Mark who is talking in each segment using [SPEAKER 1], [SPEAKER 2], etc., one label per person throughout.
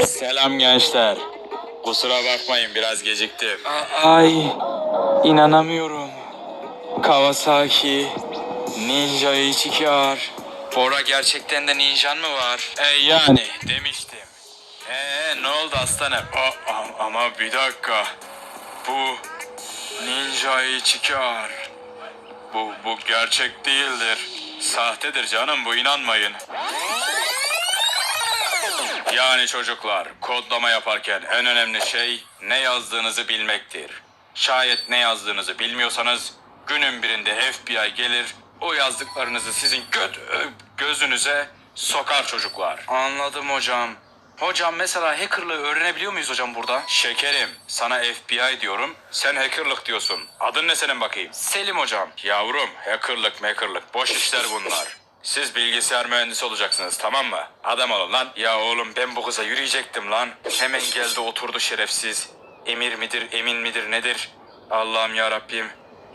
[SPEAKER 1] Selam gençler. Kusura bakmayın biraz geciktim.
[SPEAKER 2] Ay inanamıyorum. Kawasaki Ninja H2R. Bora gerçekten de ninjan mı var?
[SPEAKER 1] E yani demiştim. Ee ne oldu aslanım? A- a- ama bir dakika. Bu Ninja çıkar. Bu bu gerçek değildir. Sahtedir canım bu inanmayın. Yani çocuklar kodlama yaparken en önemli şey ne yazdığınızı bilmektir. Şayet ne yazdığınızı bilmiyorsanız günün birinde FBI gelir o yazdıklarınızı sizin gö- ö- gözünüze sokar çocuklar.
[SPEAKER 2] Anladım hocam. Hocam mesela hackerlığı öğrenebiliyor muyuz hocam burada?
[SPEAKER 1] Şekerim sana FBI diyorum sen hackerlık diyorsun. Adın ne senin bakayım?
[SPEAKER 2] Selim hocam.
[SPEAKER 1] Yavrum hackerlık hackerlık boş işler bunlar. Siz bilgisayar mühendisi olacaksınız tamam mı? Adam olun lan. Ya oğlum ben bu kıza yürüyecektim lan. Hemen geldi oturdu şerefsiz. Emir midir emin midir nedir? Allah'ım ya Rabbim.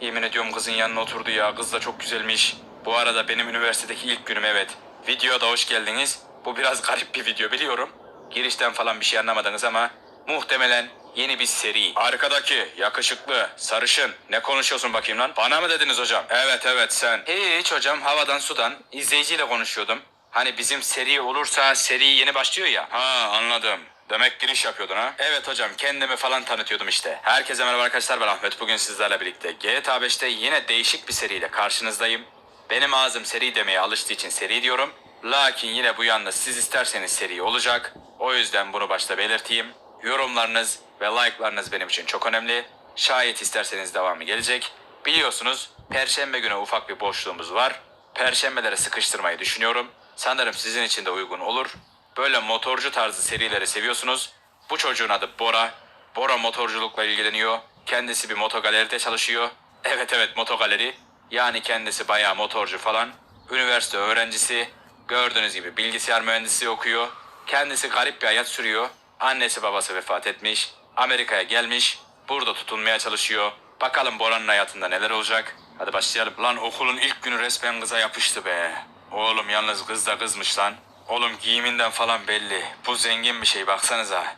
[SPEAKER 1] Yemin ediyorum kızın yanına oturdu ya. Kız da çok güzelmiş. Bu arada benim üniversitedeki ilk günüm evet. Videoda hoş geldiniz. Bu biraz garip bir video biliyorum. Girişten falan bir şey anlamadınız ama muhtemelen yeni bir seri. Arkadaki yakışıklı, sarışın. Ne konuşuyorsun bakayım lan? Bana mı dediniz hocam? Evet evet sen.
[SPEAKER 2] Hiç hocam havadan sudan izleyiciyle konuşuyordum. Hani bizim seri olursa seri yeni başlıyor ya.
[SPEAKER 1] Ha anladım. Demek giriş yapıyordun ha? Evet hocam kendimi falan tanıtıyordum işte. Herkese merhaba arkadaşlar ben Ahmet. Bugün sizlerle birlikte GTA 5'te yine değişik bir seriyle karşınızdayım. Benim ağzım seri demeye alıştığı için seri diyorum. Lakin yine bu yalnız siz isterseniz seri olacak. O yüzden bunu başta belirteyim. Yorumlarınız ve like'larınız benim için çok önemli. Şayet isterseniz devamı gelecek. Biliyorsunuz Perşembe günü ufak bir boşluğumuz var. Perşembelere sıkıştırmayı düşünüyorum. Sanırım sizin için de uygun olur. Böyle motorcu tarzı serileri seviyorsunuz. Bu çocuğun adı Bora. Bora motorculukla ilgileniyor. Kendisi bir motogaleride çalışıyor. Evet evet motogaleri. Yani kendisi bayağı motorcu falan. Üniversite öğrencisi. Gördüğünüz gibi bilgisayar mühendisliği okuyor. Kendisi garip bir hayat sürüyor. Annesi babası vefat etmiş. Amerika'ya gelmiş. Burada tutunmaya çalışıyor. Bakalım Bora'nın hayatında neler olacak. Hadi başlayalım. Lan okulun ilk günü resmen kıza yapıştı be. Oğlum yalnız kız da kızmış lan. Oğlum giyiminden falan belli. Bu zengin bir şey baksanıza.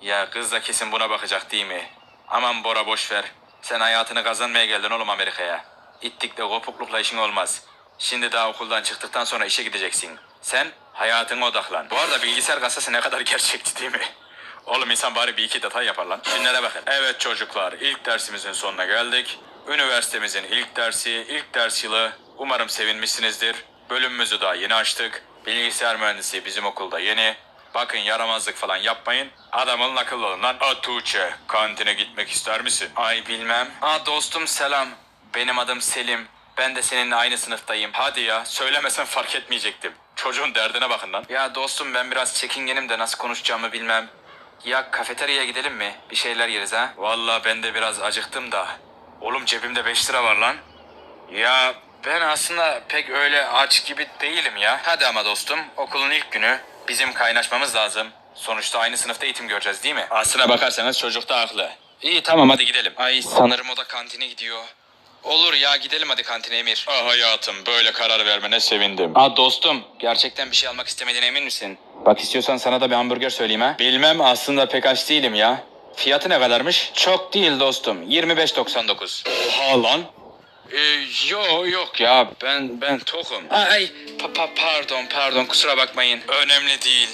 [SPEAKER 1] Ya kız da kesin buna bakacak değil mi? Aman Bora boş ver. Sen hayatını kazanmaya geldin oğlum Amerika'ya. İttikle kopuklukla işin olmaz. Şimdi daha okuldan çıktıktan sonra işe gideceksin. Sen hayatına odaklan. Bu arada bilgisayar kasası ne kadar gerçekçi değil mi? Oğlum insan bari bir iki detay yapar lan. Şunlara bakın. Evet çocuklar ilk dersimizin sonuna geldik. Üniversitemizin ilk dersi, ilk ders yılı. Umarım sevinmişsinizdir. Bölümümüzü daha yeni açtık. Bilgisayar mühendisi bizim okulda yeni. Bakın yaramazlık falan yapmayın. Adam olun akıllı olun lan. A Tuğçe, kantine gitmek ister misin? Ay bilmem.
[SPEAKER 2] Aa dostum selam. Benim adım Selim. Ben de seninle aynı sınıftayım.
[SPEAKER 1] Hadi ya söylemesen fark etmeyecektim. Çocuğun derdine bakın lan.
[SPEAKER 2] Ya dostum ben biraz çekingenim de nasıl konuşacağımı bilmem. Ya kafeteryaya gidelim mi? Bir şeyler yeriz ha?
[SPEAKER 1] Vallahi ben de biraz acıktım da. Oğlum cebimde 5 lira var lan. Ya ben aslında pek öyle aç gibi değilim ya.
[SPEAKER 2] Hadi ama dostum okulun ilk günü. Bizim kaynaşmamız lazım. Sonuçta aynı sınıfta eğitim göreceğiz değil mi?
[SPEAKER 1] Aslına bakarsanız çocuk da haklı. İyi tamam hadi gidelim.
[SPEAKER 2] Ay sanırım o da kantine gidiyor. Olur ya gidelim hadi kantine Emir.
[SPEAKER 1] Ah hayatım böyle karar vermene sevindim.
[SPEAKER 2] Aa dostum gerçekten bir şey almak istemediğine emin misin? Bak istiyorsan sana da bir hamburger söyleyeyim ha.
[SPEAKER 1] Bilmem aslında pek aç değilim ya. Fiyatı ne kadarmış?
[SPEAKER 2] Çok değil dostum 25.99.
[SPEAKER 1] Oha lan. Ee, yo yok ya ben ben tokum.
[SPEAKER 2] Ay pa- pa- pardon pardon kusura bakmayın.
[SPEAKER 1] Önemli değil.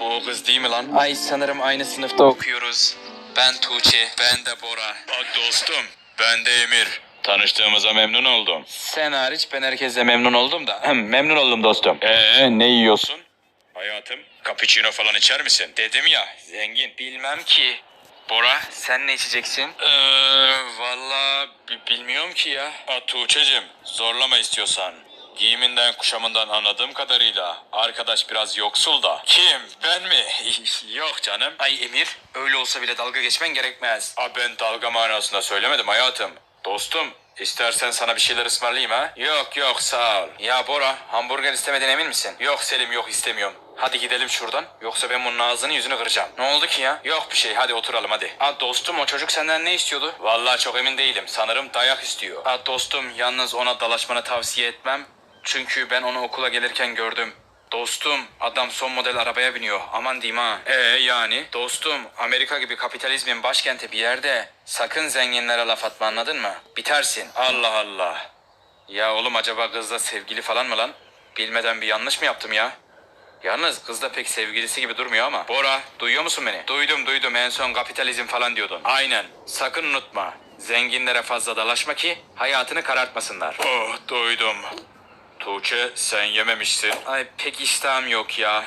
[SPEAKER 1] Bu o kız değil mi lan?
[SPEAKER 2] Ay sanırım aynı sınıfta okuyoruz. Ben Tuğçe.
[SPEAKER 1] Ben de Bora. Aa, dostum ben de Emir. Tanıştığımıza memnun oldum.
[SPEAKER 2] Sen hariç ben herkese memnun oldum da. Memnun oldum dostum.
[SPEAKER 1] Ee ne yiyorsun? Hayatım cappuccino falan içer misin? Dedim ya zengin.
[SPEAKER 2] Bilmem ki. Bora sen ne içeceksin?
[SPEAKER 1] Eee valla bi- bilmiyorum ki ya. A Tuğçe'cim zorlama istiyorsan. Giyiminden kuşamından anladığım kadarıyla arkadaş biraz yoksul da. Kim ben mi? Yok canım.
[SPEAKER 2] Ay Emir öyle olsa bile dalga geçmen gerekmez.
[SPEAKER 1] A ben dalga manasında söylemedim hayatım. Dostum istersen sana bir şeyler ısmarlayayım ha? Yok yok sağ ol.
[SPEAKER 2] Ya Bora hamburger istemeden emin misin?
[SPEAKER 1] Yok Selim yok istemiyorum. Hadi gidelim şuradan. Yoksa ben bunun ağzını yüzünü kıracağım.
[SPEAKER 2] Ne oldu ki ya?
[SPEAKER 1] Yok bir şey hadi oturalım hadi.
[SPEAKER 2] Aa dostum o çocuk senden ne istiyordu?
[SPEAKER 1] Vallahi çok emin değilim. Sanırım dayak istiyor.
[SPEAKER 2] Aa dostum yalnız ona dalaşmanı tavsiye etmem. Çünkü ben onu okula gelirken gördüm. Dostum adam son model arabaya biniyor. Aman diyeyim ha. Ee yani? Dostum Amerika gibi kapitalizmin başkenti bir yerde sakın zenginlere laf atma anladın mı? Bitersin. Allah Allah. Ya oğlum acaba kızla sevgili falan mı lan? Bilmeden bir yanlış mı yaptım ya? Yalnız kız da pek sevgilisi gibi durmuyor ama. Bora duyuyor musun beni? Duydum duydum en son kapitalizm falan diyordun. Aynen. Sakın unutma. Zenginlere fazla dalaşma ki hayatını karartmasınlar. Oh duydum. Tuğçe sen yememişsin. Ay pek iştahım yok ya.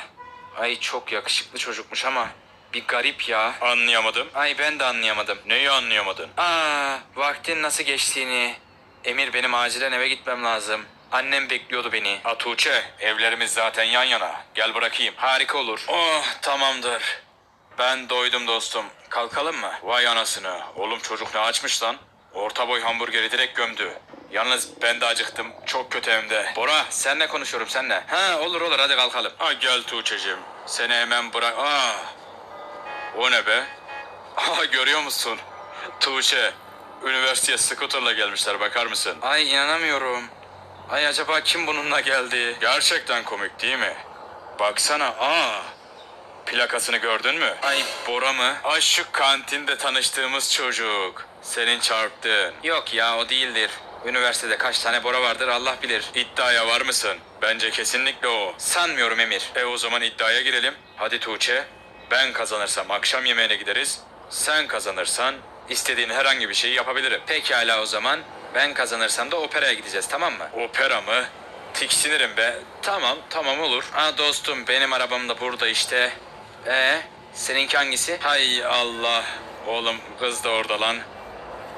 [SPEAKER 2] Ay çok yakışıklı çocukmuş ama bir garip ya. Anlayamadım. Ay ben de anlayamadım. Neyi anlayamadın? Aa, vaktin nasıl geçtiğini. Emir benim acilen eve gitmem lazım. Annem bekliyordu beni. A Tuğçe, evlerimiz zaten yan yana. Gel bırakayım. Harika olur. Oh, tamamdır. Ben doydum dostum. Kalkalım mı? Vay anasını. Oğlum çocuk ne açmış lan? Orta boy hamburgeri direkt gömdü. Yalnız ben de acıktım. Çok kötü hem de. Bora senle konuşuyorum senle. Ha olur olur hadi kalkalım. Ha gel Tuğçe'cim. Seni hemen bırak. Aa, o ne be? Aa görüyor musun? Tuğçe. Üniversiteye scooter'la gelmişler bakar mısın? Ay inanamıyorum. Ay acaba kim bununla geldi? Gerçekten komik değil mi? Baksana aa. Plakasını gördün mü? Ay Bora mı? Ay şu kantinde tanıştığımız çocuk. Senin çarptın. Yok ya o değildir. Üniversitede kaç tane Bora vardır Allah bilir. İddiaya var mısın? Bence kesinlikle o. Sanmıyorum Emir. E o zaman iddiaya girelim. Hadi Tuğçe. Ben kazanırsam akşam yemeğine gideriz. Sen kazanırsan istediğin herhangi bir şeyi yapabilirim. Pekala o zaman. Ben kazanırsam da operaya gideceğiz tamam mı? Opera mı? Tiksinirim be. Tamam tamam olur. Ha dostum benim arabam da burada işte. Ee, seninki hangisi? Hay Allah. Oğlum kız da orada lan.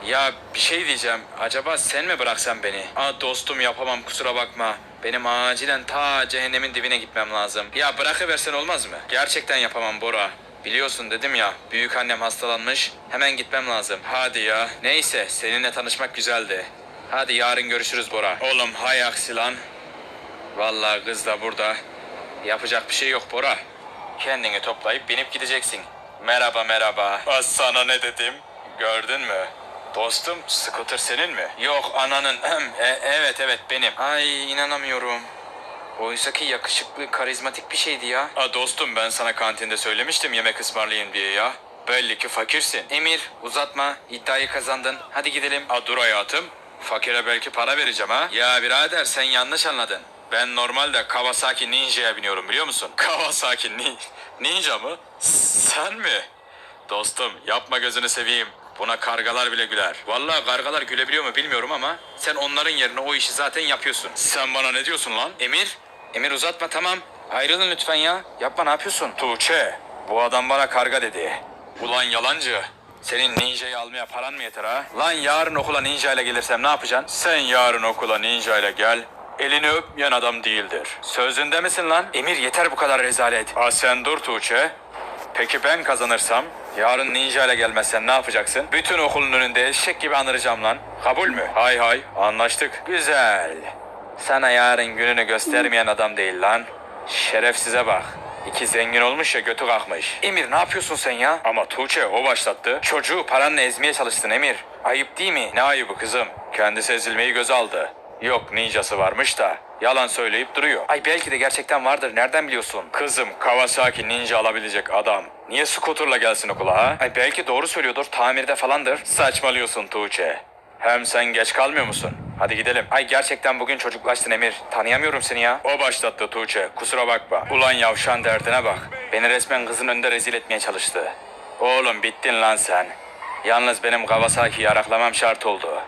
[SPEAKER 2] Ya bir şey diyeceğim. Acaba sen mi bıraksan beni? Aa dostum yapamam kusura bakma. Benim acilen ta cehennemin dibine gitmem lazım. Ya bırakıversen olmaz mı? Gerçekten yapamam Bora. Biliyorsun dedim ya büyük annem hastalanmış. Hemen gitmem lazım. Hadi ya. Neyse seninle tanışmak güzeldi. Hadi yarın görüşürüz Bora. Oğlum hay aksi lan. Vallahi kız da burada. Yapacak bir şey yok Bora. Kendini toplayıp binip gideceksin. Merhaba merhaba. Az sana ne dedim? Gördün mü? Dostum, scooter senin mi? Yok, ananın. E, evet, evet benim. Ay, inanamıyorum. Oysa ki yakışıklı, karizmatik bir şeydi ya. A dostum, ben sana kantinde söylemiştim yemek ısmarlayayım diye ya. Belli ki fakirsin. Emir, uzatma. İddiayı kazandın. Hadi gidelim. A dur hayatım. Fakire belki para vereceğim ha. Ya birader sen yanlış anladın. Ben normalde Kawasaki Ninja'ya biniyorum biliyor musun? Kawasaki ni Ninja mı? Sen mi? Dostum yapma gözünü seveyim. Buna kargalar bile güler. Vallahi kargalar gülebiliyor mu bilmiyorum ama sen onların yerine o işi zaten yapıyorsun. Sen bana ne diyorsun lan? Emir, Emir uzatma tamam. Ayrılın lütfen ya. Yapma ne yapıyorsun? Tuğçe, bu adam bana karga dedi. Ulan yalancı. Senin ninjayı almaya paran mı yeter ha? Lan yarın okula ninja ile gelirsem ne yapacaksın? Sen yarın okula ninja ile gel. Elini öpmeyen adam değildir. Sözünde misin lan? Emir yeter bu kadar rezalet. Ha sen dur Tuğçe. Peki ben kazanırsam? Yarın ninja ile gelmezsen ne yapacaksın? Bütün okulun önünde eşek gibi anıracağım lan. Kabul mü? Hay hay anlaştık. Güzel. Sana yarın gününü göstermeyen adam değil lan. Şerefsize bak. İki zengin olmuş ya götü kalkmış. Emir ne yapıyorsun sen ya? Ama Tuğçe o başlattı. Çocuğu paranla ezmeye çalıştın Emir. Ayıp değil mi? Ne ayıbı kızım? Kendisi ezilmeyi göze aldı. Yok ninjası varmış da yalan söyleyip duruyor. Ay belki de gerçekten vardır. Nereden biliyorsun? Kızım Kawasaki ninja alabilecek adam. Niye scooterla gelsin okula ha? Ay belki doğru söylüyordur. Tamirde falandır. Saçmalıyorsun Tuğçe. Hem sen geç kalmıyor musun? Hadi gidelim. Ay gerçekten bugün çocuklaştın Emir. Tanıyamıyorum seni ya. O başlattı Tuğçe. Kusura bakma. Ulan yavşan derdine bak. Beni resmen kızın önünde rezil etmeye çalıştı. Oğlum bittin lan sen. Yalnız benim Kawasaki'yi araklamam şart oldu.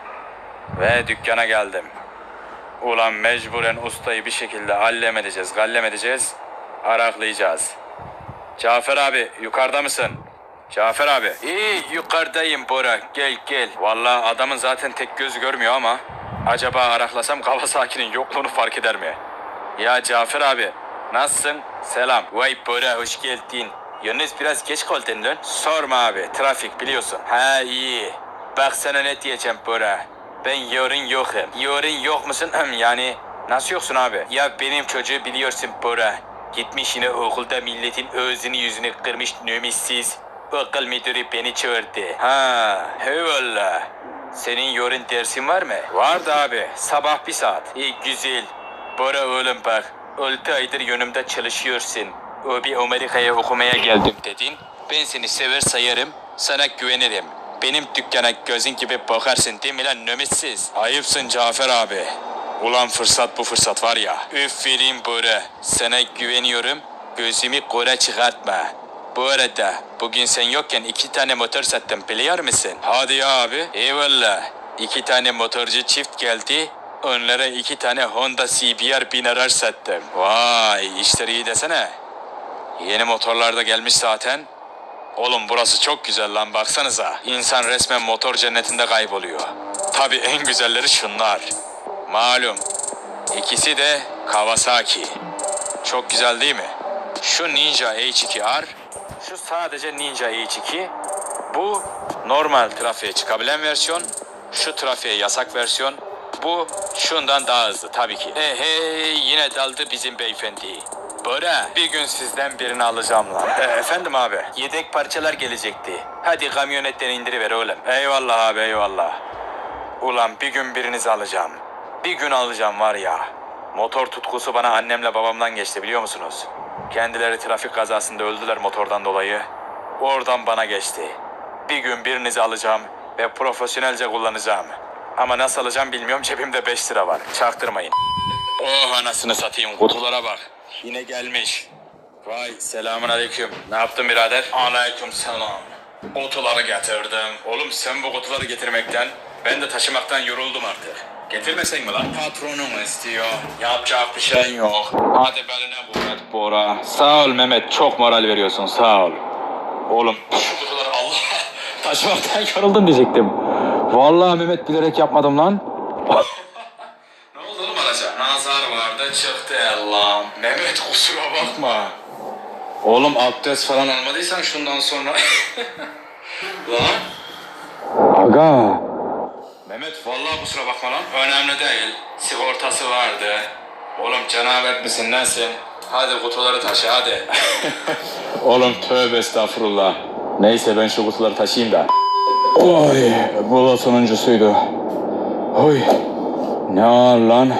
[SPEAKER 2] Ve dükkana geldim. Ulan mecburen ustayı bir şekilde hallem edeceğiz, gallem edeceğiz, araklayacağız. Cafer abi yukarıda mısın? Cafer abi. İyi yukarıdayım Bora gel gel. Vallahi adamın zaten tek gözü görmüyor ama acaba araklasam Kawasaki'nin yokluğunu fark eder mi? Ya Cafer abi nasılsın? Selam. Vay Bora hoş geldin. Yalnız biraz geç kaldın lan. Sorma abi trafik biliyorsun. Ha iyi. Bak sana ne diyeceğim Bora. Ben yarın yokum. Yarın yok musun? Yani nasıl yoksun abi? Ya benim çocuğu biliyorsun Bora. Gitmiş yine okulda milletin özünü yüzünü kırmış nümissiz. Okul müdürü beni çağırdı. Ha, eyvallah. Senin yarın dersin var mı? Vardı abi. Sabah bir saat. İyi güzel. Bora oğlum bak.
[SPEAKER 1] 6 aydır yönümde çalışıyorsun. O bir Amerika'ya okumaya geldim dedin. Ben seni sever sayarım, sana güvenirim. Benim dükkana gözün gibi bakarsın değil mi lan nömetsiz? Ayıpsın Cafer abi. Ulan fırsat bu fırsat var ya. Üf vereyim böyle. Sana güveniyorum. Gözümü kora çıkartma. Bu arada bugün sen yokken iki tane motor sattım biliyor musun? Hadi ya abi. Eyvallah. İki tane motorcu çift geldi. Onlara iki tane Honda CBR 1000 arar sattım. Vay işler iyi desene. Yeni motorlar da gelmiş zaten. Oğlum burası çok güzel lan baksanıza. İnsan resmen motor cennetinde kayboluyor. Tabi en güzelleri şunlar. Malum. İkisi de Kawasaki. Çok güzel değil mi? Şu Ninja H2R, şu sadece Ninja H2. Bu normal trafiğe çıkabilen versiyon. Şu trafiğe yasak versiyon. Bu şundan daha hızlı tabii ki. E hey yine daldı bizim beyefendi. Bora bir gün sizden birini alacağım lan. E, efendim abi. Yedek parçalar gelecekti. Hadi kamyonetten indiriver oğlum. Eyvallah abi eyvallah. Ulan bir gün birinizi alacağım. Bir gün alacağım var ya. Motor tutkusu bana annemle babamdan geçti biliyor musunuz? Kendileri trafik kazasında öldüler motordan dolayı. Oradan bana geçti. Bir gün birinizi alacağım ve profesyonelce kullanacağım. Ama nasıl alacağım bilmiyorum cebimde 5 lira var. Çaktırmayın. Oh anasını satayım kutulara bak. Yine gelmiş. Vay selamun aleyküm. Ne yaptın birader? Aleyküm selam. Kutuları getirdim. Oğlum sen bu kutuları getirmekten ben de taşımaktan yoruldum artık. Getirmesen mi lan? Patronum istiyor. Yapacak bir şey yok. Hadi beline kuvvet Bora. Sağ ol Mehmet. Çok moral veriyorsun. Sağ ol. Oğlum şu kutuları Allah taşımaktan yoruldum diyecektim. Vallahi Mehmet bilerek yapmadım lan. ne oldu oğlum araca? Nazar vardı çıktı Allah'ım. Mehmet kusura bakma. Oğlum abdest falan almadıysan şundan sonra. lan. Aga. Mehmet vallahi kusura bakma lan. Önemli değil. Sigortası vardı. Oğlum cenabet misin nesin? Hadi kutuları taşı hadi. Oğlum tövbe estağfurullah. Neyse ben şu kutuları taşıyayım da. Oy bu da sonuncusuydu. Oy ne ağır lan.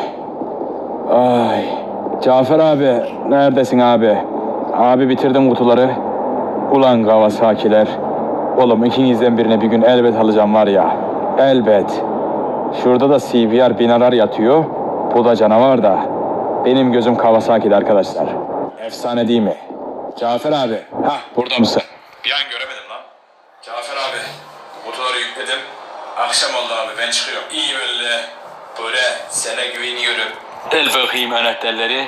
[SPEAKER 1] Ay Cafer abi neredesin abi? Abi bitirdim kutuları. Ulan Kawasaki'ler. Oğlum ikinizden birine bir gün elbet alacağım var ya. Elbet. Şurada da CBR binarar yatıyor. Bu da canavar da. Benim gözüm Kawasaki'de arkadaşlar. Efsane değil mi? Cafer abi. Ha burada mısın? Bir an göremedim lan. Cafer abi. Kutuları yükledim. Akşam oldu abi ben çıkıyorum. İyi böyle. Böyle sana güveniyorum. El bakayım anahtarları.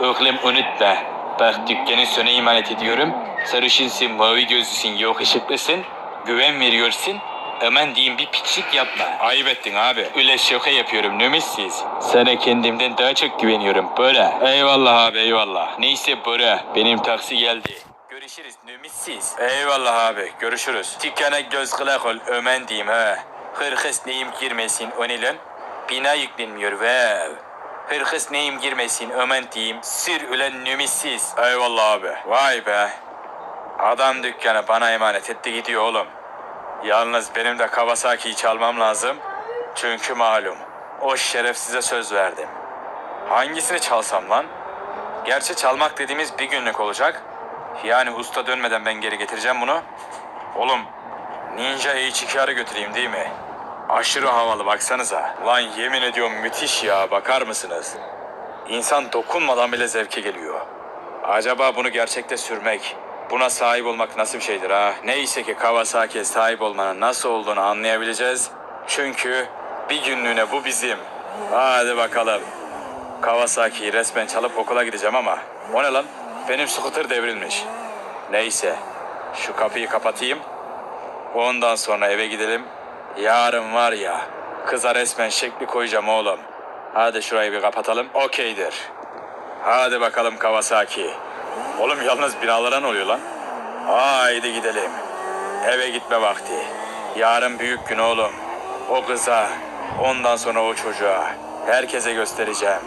[SPEAKER 1] Oğlum unutma. Bak dükkanı sana emanet ediyorum. Sarışınsın, mavi gözlüsün, yok ışıklısın. Güven veriyorsun. Aman diyeyim bir piçlik yapma. Ayıp ettin abi. Öyle şaka yapıyorum nömissiz. Sana kendimden daha çok güveniyorum böyle. Eyvallah abi eyvallah. Neyse Bora benim taksi geldi. Görüşürüz nömissiz. Eyvallah abi görüşürüz. Dükkana göz kulak ol ömen diyeyim ha. Hırkız neyim girmesin o ne lan? Bina yüklenmiyor ve Hırkız neyim girmesin ömen diyeyim. Sür ülen nömissiz. Eyvallah abi. Vay be. Adam dükkanı bana emanet etti gidiyor oğlum. Yalnız benim de Kawasaki'yi çalmam lazım. Çünkü malum o şerefsize söz verdim. Hangisini çalsam lan? Gerçi çalmak dediğimiz bir günlük olacak. Yani usta dönmeden ben geri getireceğim bunu. Oğlum Ninja H2R'ı götüreyim değil mi? Aşırı havalı baksanıza. Lan yemin ediyorum müthiş ya bakar mısınız? İnsan dokunmadan bile zevke geliyor. Acaba bunu gerçekte sürmek, buna sahip olmak nasıl bir şeydir ha? Neyse ki Kawasaki'ye sahip olmanın nasıl olduğunu anlayabileceğiz. Çünkü bir günlüğüne bu bizim. Hadi bakalım. Kawasaki'yi resmen çalıp okula gideceğim ama o ne lan? Benim scooter devrilmiş. Neyse şu kapıyı kapatayım. Ondan sonra eve gidelim. Yarın var ya kıza resmen şekli koyacağım oğlum. Hadi şurayı bir kapatalım. Okeydir. Hadi bakalım Kawasaki. Oğlum yalnız binalara ne oluyor lan? Haydi gidelim. Eve gitme vakti. Yarın büyük gün oğlum. O kıza, ondan sonra o çocuğa. Herkese göstereceğim.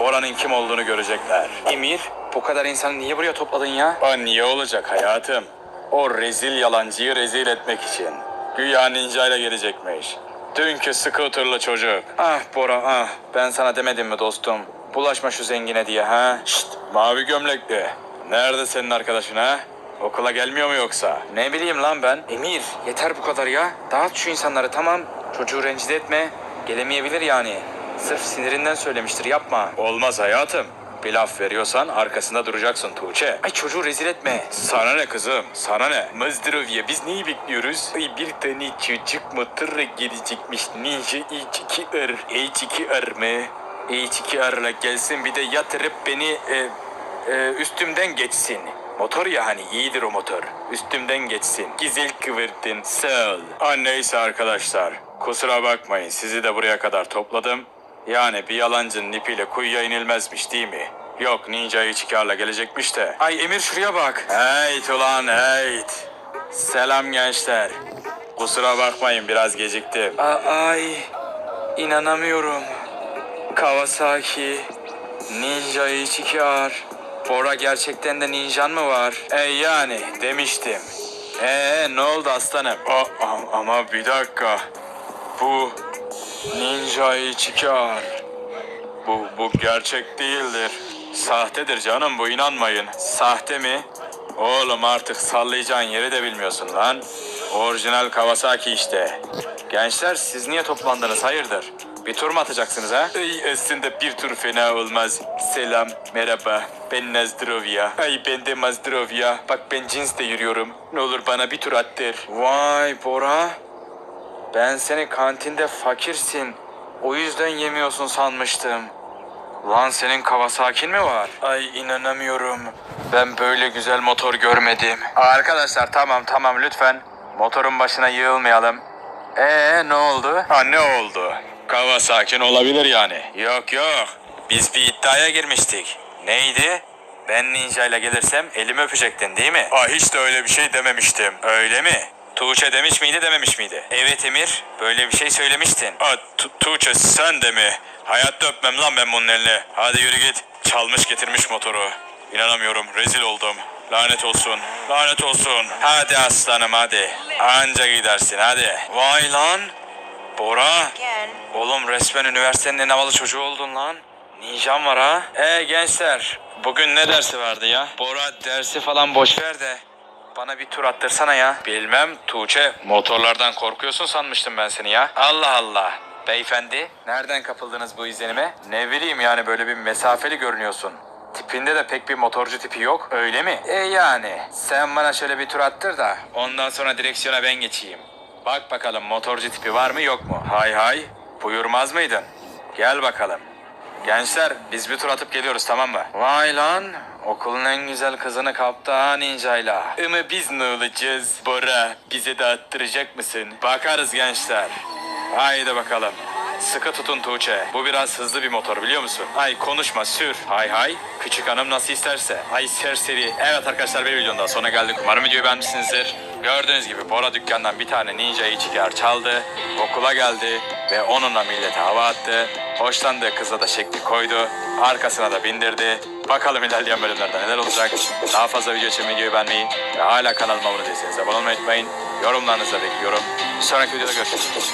[SPEAKER 1] Bora'nın kim olduğunu görecekler. Emir, bu kadar insanı niye buraya topladın ya? O niye olacak hayatım? O rezil yalancıyı rezil etmek için. Güya ninja ile gelecekmiş. Dünkü scooterlı çocuk. Ah Bora ah. Ben sana demedim mi dostum? Bulaşma şu zengine diye ha. Şşt mavi gömlekli. Nerede senin arkadaşın ha? Okula gelmiyor mu yoksa?
[SPEAKER 2] Ne bileyim lan ben. Emir yeter bu kadar ya. Dağıt şu insanları tamam. Çocuğu rencide etme. Gelemeyebilir yani. Sırf sinirinden söylemiştir yapma.
[SPEAKER 1] Olmaz hayatım. Bir laf veriyorsan arkasında duracaksın Tuğçe.
[SPEAKER 2] Ay çocuğu rezil etme.
[SPEAKER 1] Sana ne kızım? Sana ne? Mızdırıvya biz neyi bekliyoruz? Ay bir tane çocuk motorla gelecekmiş. Ninja H2R. H2R mı? H2R'la gelsin bir de yatırıp beni e, e, üstümden geçsin. Motor ya hani iyidir o motor. Üstümden geçsin. Güzel kıvırttın. Sağ ol. Aa, neyse arkadaşlar. Kusura bakmayın sizi de buraya kadar topladım. Yani bir yalancının ipiyle kuyuya inilmezmiş değil mi? Yok Ninja H2R'la gelecekmiş de.
[SPEAKER 2] Ay Emir şuraya bak.
[SPEAKER 1] Heyt ulan heyt. Selam gençler. Kusura bakmayın biraz geciktim.
[SPEAKER 2] A- ay inanamıyorum. Kawasaki Ninja H2R. Bora gerçekten de ninjan mı var?
[SPEAKER 1] E yani demiştim. Ee ne oldu aslanım? A- ama bir dakika. Bu Ninja H2R. Bu, bu gerçek değildir. Sahtedir canım bu inanmayın. Sahte mi? Oğlum artık sallayacağın yeri de bilmiyorsun lan. Orijinal Kawasaki işte. Gençler siz niye toplandınız hayırdır? Bir tur mu atacaksınız ha? Ay aslında bir tur fena olmaz. Selam, merhaba. Ben Nazdrovya. Ay ben de Mazdrovya. Bak ben cinsle yürüyorum. Ne olur bana bir tur attır.
[SPEAKER 2] Vay Bora. Ben seni kantinde fakirsin. O yüzden yemiyorsun sanmıştım. Lan senin Kawasaki'n mi var?
[SPEAKER 1] Ay inanamıyorum. Ben böyle güzel motor görmedim. Arkadaşlar tamam tamam lütfen. Motorun başına yığılmayalım. Ee ne oldu? Ha ne oldu? Kava sakin olabilir yani. Yok yok. Biz bir iddiaya girmiştik. Neydi? Ben ninja ile gelirsem elimi öpecektin değil mi? Aa hiç de öyle bir şey dememiştim. Öyle mi? Tuğçe demiş miydi dememiş miydi? Evet Emir. Böyle bir şey söylemiştin. Aa Tu- Tuğçe sen de mi? Hayatta öpmem lan ben bunun elini. Hadi yürü git. Çalmış getirmiş motoru. İnanamıyorum. Rezil oldum. Lanet olsun. Lanet olsun. Hadi aslanım hadi. Anca gidersin hadi. Vay lan. Bora.
[SPEAKER 3] again.
[SPEAKER 2] Oğlum resmen üniversitenin en havalı çocuğu oldun lan. Ninjan var ha.
[SPEAKER 1] E gençler. Bugün ne dersi vardı ya?
[SPEAKER 2] Bora dersi falan boş ver de. Bana bir tur attırsana ya.
[SPEAKER 1] Bilmem Tuğçe. Motorlardan korkuyorsun sanmıştım ben seni ya. Allah Allah. Beyefendi nereden kapıldınız bu izlenime? Ne bileyim yani böyle bir mesafeli görünüyorsun. Tipinde de pek bir motorcu tipi yok öyle mi?
[SPEAKER 2] E yani sen bana şöyle bir tur attır da.
[SPEAKER 1] Ondan sonra direksiyona ben geçeyim. Bak bakalım motorcu tipi var mı yok mu? Hay hay. Buyurmaz mıydın? Gel bakalım. Gençler biz bir tur atıp geliyoruz tamam mı?
[SPEAKER 2] Vay lan okulun en güzel kızını kaptı ha ninjayla.
[SPEAKER 1] Ama biz ne olacağız? Bora bize de attıracak mısın? Bakarız gençler. Haydi bakalım. Sıkı tutun Tuğçe. Bu biraz hızlı bir motor biliyor musun? Ay konuşma sür. Hay hay. Küçük hanım nasıl isterse. Ay serseri. Evet arkadaşlar bir videonun daha sonuna geldik. Umarım videoyu beğenmişsinizdir. Gördüğünüz gibi Bora dükkandan bir tane ninja içkiler çaldı. Okula geldi ve onunla millete hava attı. Hoşlandığı kıza da şekli koydu. Arkasına da bindirdi. Bakalım ilerleyen bölümlerde neler olacak. Daha fazla video için videoyu beğenmeyi ve hala kanalıma abone değilseniz abone olmayı unutmayın. Yorumlarınızı bekliyorum. Bir sonraki videoda görüşürüz.